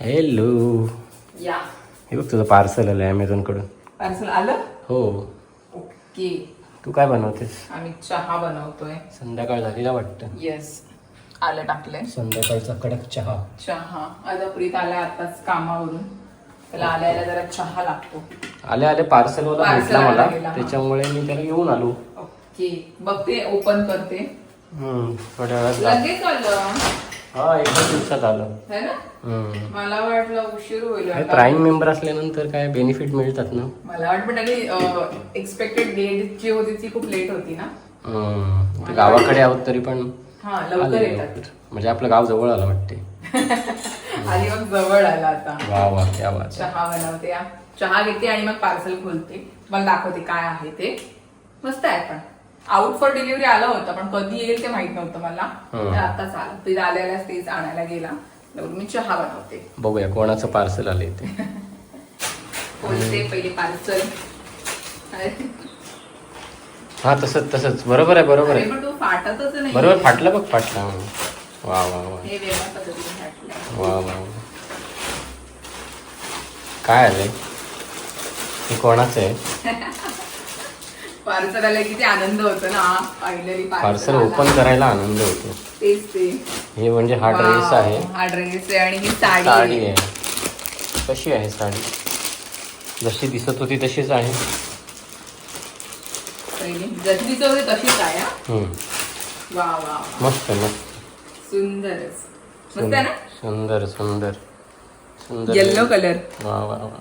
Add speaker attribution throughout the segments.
Speaker 1: Hello
Speaker 2: या.
Speaker 1: हे बघ तुझं पार्सल आलं अमेझॉनकडून
Speaker 2: पार्सल आलं?
Speaker 1: हो.
Speaker 2: ओके.
Speaker 1: तू काय बनवतेस?
Speaker 2: आम्ही चहा बनवतोय.
Speaker 1: संध्याकाळ झालेला वाटतं.
Speaker 2: येस आलं टाकलंय.
Speaker 1: संध्याकाळचा कडक चहा.
Speaker 2: चहा. आता प्रीत आलाय आताच कामावरून. त्याला आल्याला जरा चहा लागतो.
Speaker 1: आले आले पार्सल वाला
Speaker 2: Parcel
Speaker 1: भेटला मला.
Speaker 2: गेला, हा.
Speaker 1: त्याच्यामुळे मी त्याला घेऊन आलो.
Speaker 2: ओके. बघते ओपन करते.
Speaker 1: हम्म, थोड्या वेळात जा.
Speaker 2: लगेच आलं.
Speaker 1: हा एका दिवसात आलं
Speaker 2: है ना
Speaker 1: हम्म.
Speaker 2: मला वाटलं उशीर होईल
Speaker 1: हे
Speaker 2: आता.
Speaker 1: प्राईम मेंबर असल्यानंतर काय बेनिफिट मिळतात ना
Speaker 2: मला वाटतं पण एक्सपेक्टेड डेट जी होती ती खूप लेट होती ना
Speaker 1: हम्म. ते गावाकडे आहोत तरी पण
Speaker 2: हा लवकर
Speaker 1: आले
Speaker 2: येतात
Speaker 1: लवकर. म्हणजे आपलं गाव जवळ आलं वाटते
Speaker 2: आणि मग जवळ आला आता
Speaker 1: वा वा क्या बात आहे.
Speaker 2: चहा बनवते या. चहा घेते आणि मग पार्सल खोलते मला दाखवते काय आहे ते मस्त आहे पण आउट फॉर डिलिव्हरी आलं होतं पण कधी येईल ते माहीत नव्हतं मला.
Speaker 1: हं.
Speaker 2: तर आताच आलं ते आल्याला तेच आणायला गेला. मी चहा बनवते.
Speaker 1: बघूया कोणाचं पार्सल आलं इथे
Speaker 2: खोलते पहिले पार्सल
Speaker 1: हा तसंच तसंच. बरोबर आहे बरोबर आहे.
Speaker 2: पण तो फाटतच नाही.
Speaker 1: बरोबर फाटलं बघ फाटला. वा वा वा.
Speaker 2: हे वेगळ्या पद्धतीने फाटलंय
Speaker 1: वा वा वा. काय आलंय? हे कोणाचं आहे?
Speaker 2: पार्सल आलं किती आनंद होतो ना. फायनली
Speaker 1: पार्सल ओपन करायला आनंद होतो.
Speaker 2: तेच ते.
Speaker 1: हे म्हणजे हा ड्रेस आहे.
Speaker 2: हा ड्रेस आहे आणि ही साडी आहे.
Speaker 1: कशी आहे साडी? जशी दिसत होती तशीच आहे.
Speaker 2: पहिली. जशी दिसत होती तशीच आहे हा.
Speaker 1: हम्म.
Speaker 2: वा वा वा.
Speaker 1: मस्त मस्त.
Speaker 2: सुंदरच. मस्त आहे ना?
Speaker 1: सुंदर सुंदर. सुंदर
Speaker 2: येल्लो कलर
Speaker 1: वा वा वा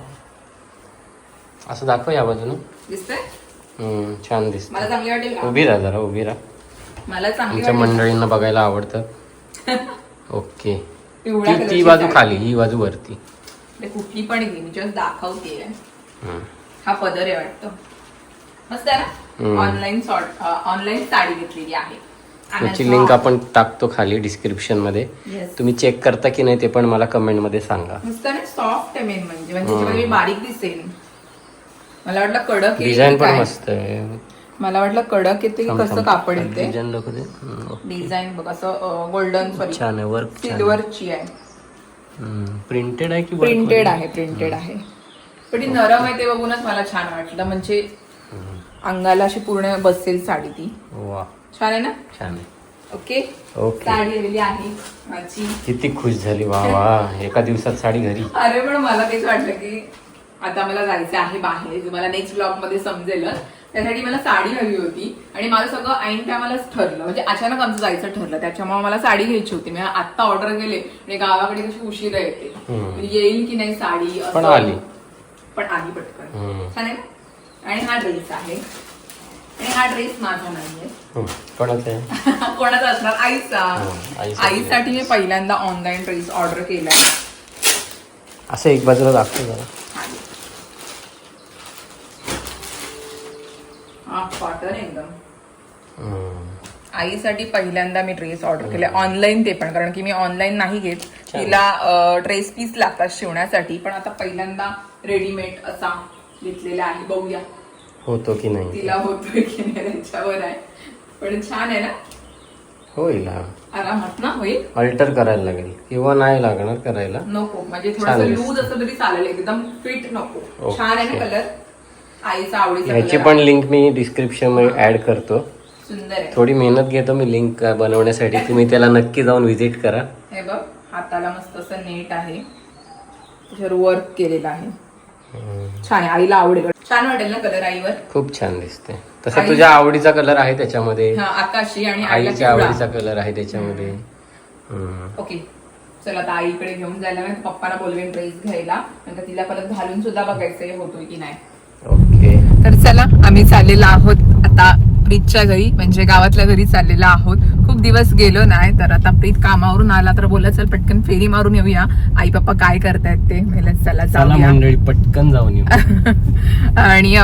Speaker 1: असं दाखव या बाजूनं
Speaker 2: दिसतंय?
Speaker 1: हम्म, छान दिसत.
Speaker 2: मला चांगली वाटेल का?
Speaker 1: उभी राहा जरा उभी राहा.
Speaker 2: मला चांगली
Speaker 1: आमच्या
Speaker 2: वाटेल.
Speaker 1: मंडळींना बघायला आवडतं. ओके.
Speaker 2: पिवळ्या
Speaker 1: ती बाजू. खाली ही बाजू वरती.
Speaker 2: ते कुठली पण घे मी जस्ट दाखवते
Speaker 1: हम्म.
Speaker 2: हा पदर आहे वाटतं. मस्त आहे
Speaker 1: हम्म.
Speaker 2: ना ऑनलाईन सॉर्ट ऑनलाईन साडी घेतलेली आहे.
Speaker 1: लिंक आपण टाकतो खाली डिस्क्रिप्शनमध्ये.
Speaker 2: Yes.
Speaker 1: तुम्ही चेक करता की नाही ते पण मला कमेंटमध्ये सांगा.
Speaker 2: मस्त सॉफ्ट आहे मेन म्हणजे. म्हणजे त्याच्यामध्ये मी बारीक दिसेल. मला वाटलं कडक
Speaker 1: डिझाईन पण. मस्त आहे.
Speaker 2: मला वाटलं कडक येते की कसं कापड येते?
Speaker 1: डिझाईन.
Speaker 2: डिझाईन बघ असं गोल्डन
Speaker 1: छान आहे वर्क
Speaker 2: सिल्वरची आहे.
Speaker 1: प्रिंटेड आहे. की
Speaker 2: प्रिंटेड? आहे प्रिंटेड आहे. पण ती नरम आहे ते बघूनच मला छान वाटलं. म्हणजे अंगाला अशी पूर्ण बसेल साडी ती.
Speaker 1: वा.
Speaker 2: छान आहे ना?
Speaker 1: छान आहे.
Speaker 2: ओके?
Speaker 1: ओके.
Speaker 2: साडी आहे माझी.
Speaker 1: किती खुश झाली वा वा. एका दिवसात साडी घरी.
Speaker 2: अरे पण मला तेच वाटलं की आता मला जायचं आहे बाहेर तुम्हाला नेक्स्ट ब्लॉगमध्ये समजेलच. त्यासाठी मला साडी हवी होती आणि माझं सगळं ऐन टायमालाच ठरलं. म्हणजे अचानक आमचं जायचं ठरलं. त्याच्यामुळे मला साडी घ्यायची होती. मी आत्ता ऑर्डर केले आणि गावाकडे कशी उशिरा येते. म्हणजे येईल की नाही साडी.
Speaker 1: पण आली.
Speaker 2: पण आली पटकन. छान आहे? आणि हा ड्रेस आहे. आणि हा ड्रेस माझा नाहीये.
Speaker 1: कोणाचं
Speaker 2: असणार? आईचा.
Speaker 1: आईसाठी.
Speaker 2: मी पहिल्यांदा ऑनलाईन ड्रेस ऑर्डर केलाय.
Speaker 1: असं एक बाजूला दाखव जरा
Speaker 2: हा कॉटन एकदम
Speaker 1: हम्म.
Speaker 2: आईसाठी पहिल्यांदा मी ड्रेस ऑर्डर केले. ऑनलाईन ते पण. कारण की मी ऑनलाईन नाही घेत. तिला ड्रेस पीस लागतात शिवण्यासाठी. पण आता पहिल्यांदा रेडीमेड असा घेतलेला आहे. बघूया.
Speaker 1: होतो की नाही?
Speaker 2: तिला होतोय की नाही? त्याच्यावर आहे. पण छान आहे ना?
Speaker 1: होईल हा.
Speaker 2: आरामात ना? होईल?
Speaker 1: अल्टर करायला लागेल. किंवा नाही लागणार करायला.
Speaker 2: नको. म्हणजे थोडस. लूज असं तरी चालेल. एकदम फिट नको. छान आहे ना कलर आईचा आवडीचा
Speaker 1: ह्याची
Speaker 2: कलर
Speaker 1: पण लिंक मी डिस्क्रिप्शनमध्ये ऍड करतो.
Speaker 2: सुंदर आहे.
Speaker 1: थोडी मेहनत घेतो मी लिंक बनवण्यासाठी. तुम्ही त्याला नक्की जाऊन व्हिजिट करा.
Speaker 2: हे बघ हाताला मस्त असं नेट आहे. त्याच्यावर वर्क केलेलं आहे. छान आहे आईला आवडेल. छान वाटेल ना कलर आईवर?
Speaker 1: खूप छान दिसते तसं तुझ्या आवडीचा कलर आहे त्याच्यामध्ये.
Speaker 2: आकाशी आणि
Speaker 1: आईच्या. आवडीचा कलर आहे त्याच्यामध्ये.
Speaker 2: ओके. चल आता आईकडे घेऊन जायला नाही पप्पाला बोलवेन ड्रेस घ्यायला. नंतर तिला परत घालून सुद्धा बघायचंय होतोय की नाही.
Speaker 1: ओके.
Speaker 2: तर चला आम्ही चाललेलो आहोत. प्रीतच्या घरी म्हणजे गावातल्या घरी चाललेलो आहोत. खूप दिवस गेलो नाही तर आता प्रीत कामावरून आला तर बोला चल पटकन फेरी मारून येऊया. आई पप्पा काय करतायत ते? चला जाऊया.
Speaker 1: पटकन जाऊन येऊ.
Speaker 2: आणि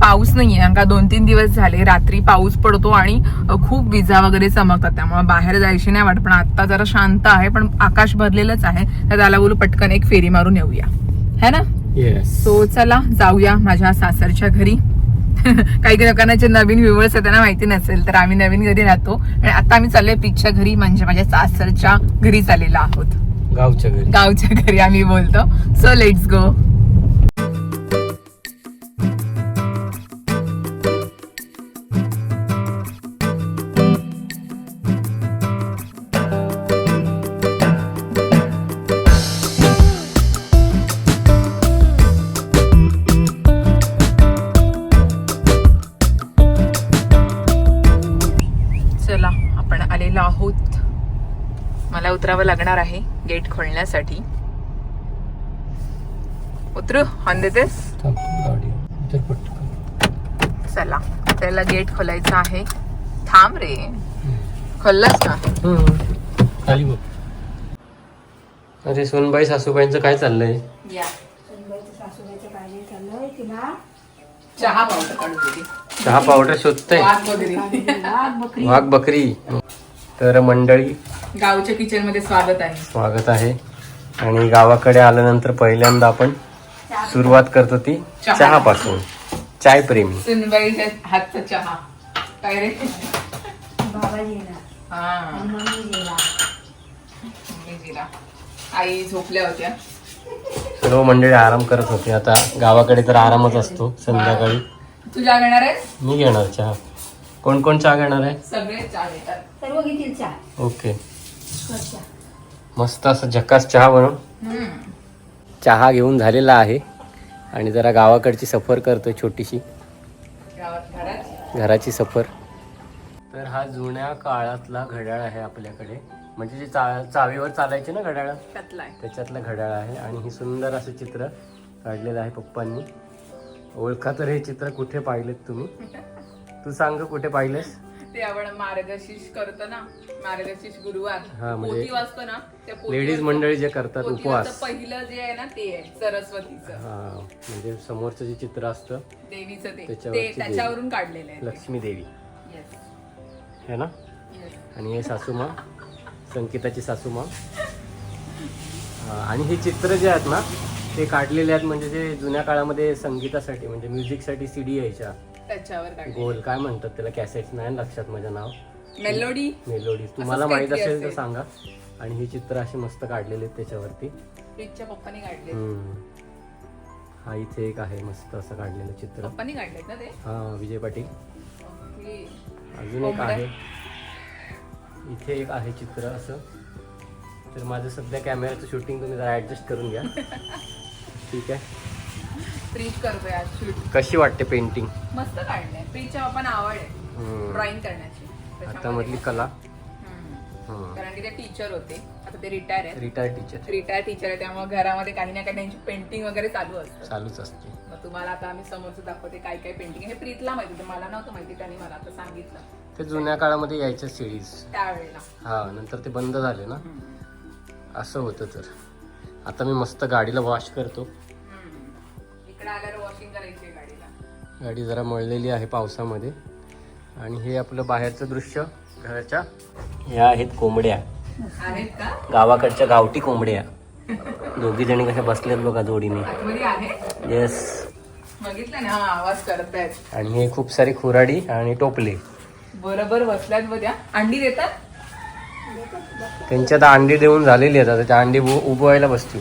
Speaker 2: पाऊस नाहीये कारण का दोन तीन दिवस झाले. रात्री पाऊस पडतो आणि खूप विजा वगैरे चमकतात. त्यामुळे बाहेर जायची नाही वाटत पण आता जरा शांत आहे पण आकाश भरलेलंच आहे. तर त्याला बोलू पटकन एक फेरी मारून येऊया. है ना? सो चला जाऊया माझ्या सासरच्या घरी. काही लोकांना जे नवीन व्ह्युअर्स आहेत त्यांना माहिती नसेल तर आम्ही नवीन घरी राहतो. आणि आता आम्ही चाललोय पीकच्या घरी म्हणजे माझ्या सासरच्या घरी चाललेलो आहोत.
Speaker 1: गावच्या घरी.
Speaker 2: गावच्या घरी आम्ही बोलतो. सो लेट्स गो उतरावं लागणार आहे गेट खोलण्यासाठी. उतरू ऑन देतेस चला त्याला गेट खोलायचं आहे. थांब रे. खोललास का?
Speaker 1: अरे सोनबाई सासूबाईंचं काय चाललंय?
Speaker 2: चहा पावडर
Speaker 1: शोधताय.
Speaker 2: वाघ
Speaker 1: बकरी. तर मंडळी
Speaker 2: गावच्या किचनमध्ये स्वागत आहे.
Speaker 1: स्वागत आहे. आणि गावाकडे आल्यानंतर पहिल्यांदा आपण सुरुवात करतो ती
Speaker 2: चहा.
Speaker 1: चहापासून. चाय प्रेमी.
Speaker 2: सुनबाईच्या हातचा चहा. काय रे? हा. मम्मी जिला. आई झोपल्या होत्या.
Speaker 1: सर्व मंडळी आराम करत होते. आता गावाकडे तर आरामच असतो संध्याकाळी.
Speaker 2: तू घेणार आहेस?
Speaker 1: मी घेणार चहा. कोण कोण चहा घेणार आहे?
Speaker 2: सगळे चहा घेतात.
Speaker 3: सर्व घेतील चहा.
Speaker 1: ओके. मस्त असं झकास चहा बनवून
Speaker 2: हम्म.
Speaker 1: चहा घेऊन झालेला आहे. आणि जरा गावाकडची सफर करतोय छोटीशी.
Speaker 2: गावात घरात?
Speaker 1: घराची सफर. तर हा जुन्या काळातला घड्याळ आहे आपल्याकडे. म्हणजे जे चा चावीवर चालायचे ना घड्याळ?
Speaker 2: त्यातला आहे.
Speaker 1: त्याच्यातलं घड्याळ आहे. आणि ही सुंदर असं चित्र काढलेलं आहे पप्पांनी. ओळखा तर हे चित्र कुठे पाहिलेत तुम्ही? तू सांग कुठे पाहिलेस?
Speaker 2: ते आपण मार्गशीर्ष करतो ना मार्गशीर्ष गुरुवार.
Speaker 1: हा, म्हणजे
Speaker 2: वाचतो ना त्या
Speaker 1: लेडीज मंडळी जे करतात
Speaker 2: पोथीवरचं
Speaker 1: उपवास.
Speaker 2: पहिलं जे आहे ना ते आहे सरस्वतीचं.
Speaker 1: हा म्हणजे समोरचं जे चित्र असतं
Speaker 2: देवीचं ते.
Speaker 1: त्याच्यावरची
Speaker 2: ते त्याच्यावरून काढलेलं आहे
Speaker 1: लक्ष्मी देवी.
Speaker 2: Yes.
Speaker 1: है ना?
Speaker 2: Yes.
Speaker 1: आणि हे सासूमा संकेताची सासूमा. आणि हे चित्र जे आहेत ना ते काढलेले आहेत म्हणजे जे जुन्या काळामध्ये संगीतासाठी म्हणजे म्युझिकसाठी सीडी यायच्या.
Speaker 2: त्याच्यावर काढले
Speaker 1: गोल काय म्हणतात त्याला? कॅसेट्स नाही ना लक्षात माझं नाव?
Speaker 2: मेलोडी?
Speaker 1: मेलोडी. तुम्हाला
Speaker 2: काहीतरी
Speaker 1: माहीत असेल तर
Speaker 2: असेल.
Speaker 1: सांगा. आणि हे चित्र असे मस्त काढलेले आहेत त्याच्यावरती.
Speaker 2: पप्पानी काढले
Speaker 1: हम्म. हा इथे एक आहे मस्त असं काढलेलं चित्र.
Speaker 2: पप्पानी काढलेत ना ते?
Speaker 1: हा विजय पाटील. अजून एक
Speaker 2: कोंबड्या.
Speaker 1: आहे. इथे एक आहे चित्र असं. तर माझं सध्या कॅमेऱ्याचं शूटिंग तुम्ही जरा ऍडजस्ट करून घ्या. ठीक आहे.
Speaker 2: शूट
Speaker 1: कशी वाटते पेंटिंग
Speaker 2: मस्त काढलंय. प्रीतच्या पप्पांना आवड आहे. ड्रॉइंग करण्याची.
Speaker 1: आता मधली कला?
Speaker 2: हम्म. कारण की ते टीचर होते. आता ते रिटायर आहेत.
Speaker 1: रिटायर्ड टीचर
Speaker 2: रिटायर टीचर आहे त्यामुळे घरामध्ये काही ना काही त्यांची पेंटिंग वगैरे चालू असतं.
Speaker 1: चालूच असते.
Speaker 2: मग तुम्हाला आता आम्ही समोरचं दाखवते काय काय पेंटिंग हे प्रीतला माहिती होतं. मला नव्हतं माहिती. त्यांनी मला आता सांगितलं.
Speaker 1: ते जुन्या काळामध्ये यायच्या सिरीज
Speaker 2: त्यावेळेला.
Speaker 1: हा नंतर ते बंद झाले ना. असं होतं तर. आता मी मस्त गाडीला वॉश करतो.
Speaker 2: इकडे आल्यावर वॉशिंग करायची आहे गाडीला.
Speaker 1: गाडी जरा मळलेली आहे पावसामध्ये. आणि हे आपलं बाहेरचं दृश्य घराच्या या आहेत कोंबड्या.
Speaker 2: आहेत का?
Speaker 1: गावाकडच्या गावठी कोंबड्या. दोघी जणी कशा बसल्यात बघा जोडीने. येस
Speaker 2: बघितलं ना हा आवाज करत आहेत
Speaker 1: आणि हे खूप सारी खुराडी आणि टोपले.
Speaker 2: बरोबर बसल्यात बघ्या अंडी देतात?
Speaker 1: त्यांची आता अंडी देऊन झालेली आहेत. आता त्या अंडी उभवायला बसतील.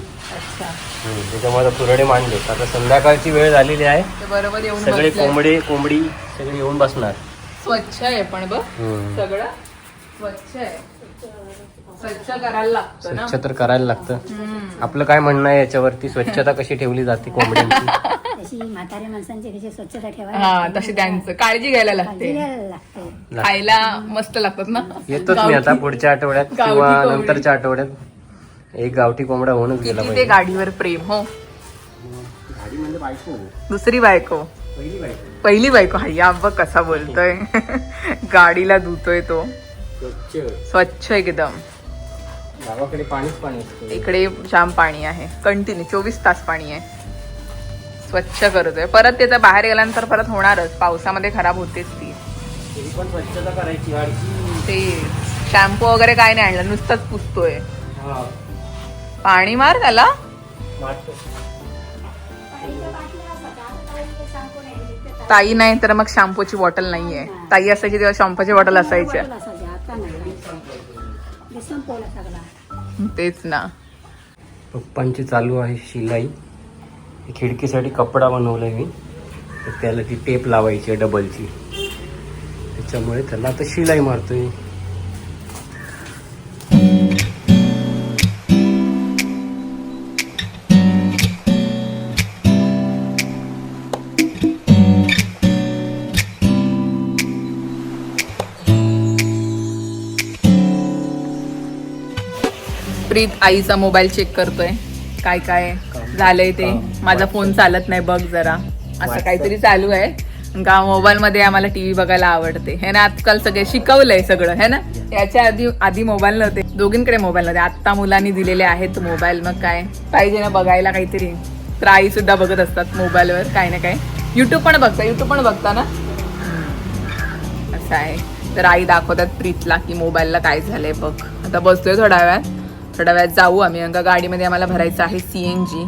Speaker 1: त्याच्यामुळे आता खुराडे मांडलेत आता संध्याकाळची वेळ झालेली आहे.
Speaker 2: ते बरोबर येऊन
Speaker 1: सगळे. कोंबडे कोंबडी सगळे येऊन बसणार.
Speaker 2: स्वच्छ आहे पण बघ. सगळं स्वच्छ आहे. स्वच्छ करायला लागतं ना.
Speaker 1: स्वच्छ तर करायला लागतं.
Speaker 2: हम्म.
Speaker 1: आपलं काय म्हणणं आहे याच्यावरती? स्वच्छता कशी ठेवली जाते कोंबड्यांची?
Speaker 3: तशी म्हाताऱ्या माणसांची कशी स्वच्छता
Speaker 2: हा. तशी त्यांचं काळजी घ्यायला लागते.
Speaker 3: घ्यायला लागते.
Speaker 2: खायला मस्त लागतात ना.
Speaker 1: येतोच मी आता पुढच्या आठवड्यात
Speaker 2: गावठी
Speaker 1: किंवा
Speaker 2: कोंबडी.
Speaker 1: नंतरच्या आठवड्यात. एक गावठी कोंबडा होऊनच गेला
Speaker 2: किती ते
Speaker 1: पाहिजे.
Speaker 2: गाडीवर प्रेम हो.
Speaker 1: गाडी म्हणजे बायको
Speaker 2: दुसरी बायको.
Speaker 1: पहिली बायको.
Speaker 2: पहिली बायको हा बघ कसा बोलतोय. गाडीला धुतोय तो.
Speaker 1: स्वच्छ.
Speaker 2: स्वच्छ एकदम.
Speaker 1: गावाकडे पाणीच पाणी असतं.
Speaker 2: इकडे जाम पाणी आहे. कंटिन्यू चोवीस तास पाणी आहे. स्वच्छ करतोय. परत त्याचा बाहेर गेल्यानंतर परत होणारच. पावसामध्ये खराब होतेच ती.
Speaker 1: तरी पण स्वच्छता करायची
Speaker 2: ते शॅम्पू वगैरे काय नाही आणलं नुसतंच पुसतोय.
Speaker 1: हा.
Speaker 2: पाणी मार त्याला.
Speaker 1: वाटतं.
Speaker 2: ताई नाही तर मग शॅम्पूची बॉटल नाहीये. ताई असायची तेव्हा शॅम्पूची बॉटल
Speaker 3: आता नाही. ते संपवला सगळा.
Speaker 2: तेच ना.
Speaker 1: पप्पांची चालू आहे शिलाई. खिडकीसाठी कपडा बनवलाय मी. तर त्याला ती टेप लावायची आहे डबलची त्याच्यामुळे त्याला आता शिलाई मारतोय.
Speaker 2: प्रीत आईचा मोबाईल चेक करतोय. काय काय झालंय ते. माझा फोन चालत नाही बघ जरा. असं काहीतरी चालू आहे. का मोबाईल मध्ये आम्हाला टीव्ही बघायला आवडते. हे ना आजकाल सगळे शिकवलंय सगळं हे ना? याच्या आधी आधी मोबाईल नव्हते. दोघींकडे मोबाईल नव्हते. आता मुलांनी दिलेले आहेत मोबाईल मग काय? पाहिजे ना बघायला काहीतरी. तर आई सुद्धा बघत असतात मोबाईलवर काय ना काय. युट्यूब पण बघता युट्यूब पण बघता ना? असं आहे. तर आई दाखवतात प्रीतला की मोबाईलला काय झालंय बघ. आता बसतोय थोड्या वेळात. थोड्या वेळात जाऊ आम्ही. कारण का गाडीमध्ये आम्हाला भरायचं आहे सीएनजी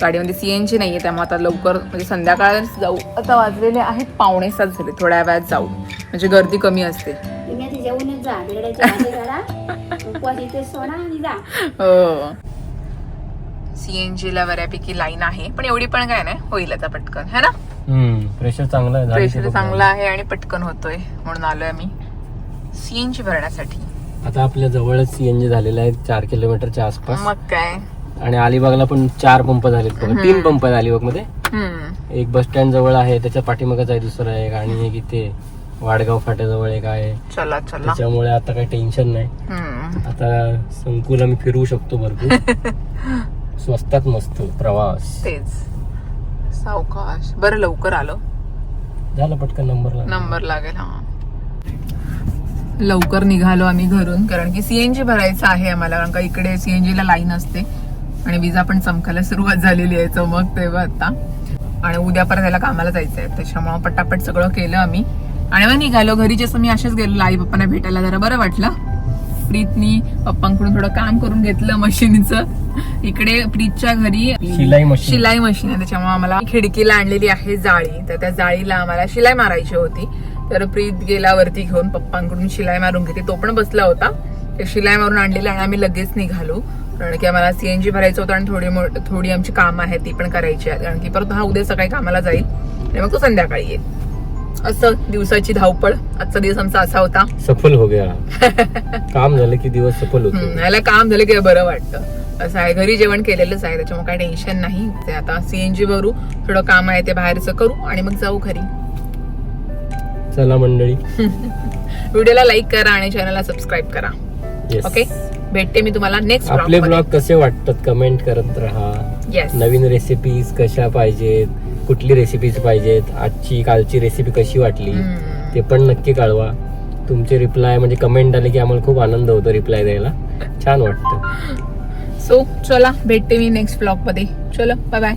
Speaker 2: गाडीमध्ये सीएनजी नाहीये त्यामुळे आता लवकर म्हणजे संध्याकाळ जाऊ. आता वाजलेले आहेत पावणे सात झाले थोड्या वेळात जाऊ. म्हणजे गर्दी कमी असते.
Speaker 3: तुम्ही आता जेवणच जा जा.
Speaker 2: हो. ला बऱ्यापैकी लाईन आहे पण एवढी पण काय नाही. होईल आता पटकन है ना?
Speaker 1: प्रेशर चांगलं आहे
Speaker 2: प्रेशर चांगला आहे आणि पटकन होतोय म्हणून आलोय आम्ही. सीएनजी भरण्यासाठी.
Speaker 1: आता आपल्या जवळच सीएनजी झालेलं आहे चार किलोमीटरच्या आसपास.
Speaker 2: मग काय?
Speaker 1: आणि अलिबागला पण चार पंप झालेत बघा. तीन पंप आहेत
Speaker 2: अलिबागमध्ये
Speaker 1: एक बस स्टँड जवळ आहे त्याच्या पाठीमागच आहे दुसरा एक आणि एक इथे वाडगाव फाट्याजवळ एक आहे.
Speaker 2: चला चला.
Speaker 1: त्याच्यामुळे आता काही टेन्शन नाही. आता संकुल आम्ही फिरवू शकतो भरपूर. स्वस्तात मस्त प्रवास.
Speaker 2: तेच. सावकाश. बरं लवकर आलो.
Speaker 1: झालं पटकन नंबरला
Speaker 2: नंबर लागेल हा. लवकर निघालो आम्ही घरून कारण की सीएनजी भरायचं आहे आम्हाला कारण का इकडे सीएनजी ला लाईन असते. आणि विजा पण चमकायला सुरुवात झालेली आहे चमक तेव्हा आता. आणि उद्या परत त्याला कामाला जायचं आहे त्याच्यामुळे पटापट सगळं केलं आम्ही. आणि मग निघालो घरी जसं मी असेच गेलो आई पप्पांना भेटायला जरा बरं वाटलं. प्रीतनी पप्पांकडून थोडं काम करून घेतलं मशीनचं. इकडे प्रीतच्या घरी
Speaker 1: शिलाई मशीन.
Speaker 2: शिलाई मशीन आहे त्याच्यामुळे आम्हाला खिडकीला आणलेली आहे जाळी. तर त्या जाळीला आम्हाला शिलाई मारायची होती. तर प्रीत गेला वरती घेऊन पप्पांकडून शिलाई मारून घेते. तो पण बसला होता. ते शिलाई मारून आणलेली आणि आम्ही लगेच निघालो. कारण की आम्हाला सीएनजी भरायचं होतं आणि थोडी थोडी आमची कामं आहेत ती पण करायची आहेत. कारण की परत हा उद्या सकाळी कामाला जाईल. आणि मग तो संध्याकाळी येईल. असं दिवसाची धावपळ. आजचा दिवस आमचा असा होता.
Speaker 1: सफल हो गया. काम झालं की दिवस सफल होतो.
Speaker 2: याला काम झालं की बरं वाटतं. असं आहे घरी जेवण केलेलंच आहे. त्याच्यामुळे काही टेन्शन नाही. ते आता सीएनजी भरू थोडं काम आहे ते बाहेरचं करू आणि मग जाऊ घरी.
Speaker 1: चला मंडळी.
Speaker 2: व्हिडिओला लाईक करा आणि चॅनलला सबस्क्राईब करा.
Speaker 1: Yes.
Speaker 2: ओके भेटते मी तुम्हाला नेक्स्ट
Speaker 1: आपले ब्लॉग कसे वाटतात कमेंट करत राहा.
Speaker 2: येस
Speaker 1: नवीन रेसिपीज कशा पाहिजेत कुठली रेसिपीज पाहिजेत आजची कालची रेसिपी कशी वाटली ते पण नक्की कळवा. तुमचे रिप्लाय म्हणजे कमेंट आले की आम्हाला खूप आनंद होतो रिप्लाय द्यायला. छान वाटतं.
Speaker 2: सो चला भेटते मी नेक्स्ट ब्लॉगमध्ये. चलो बाय बाय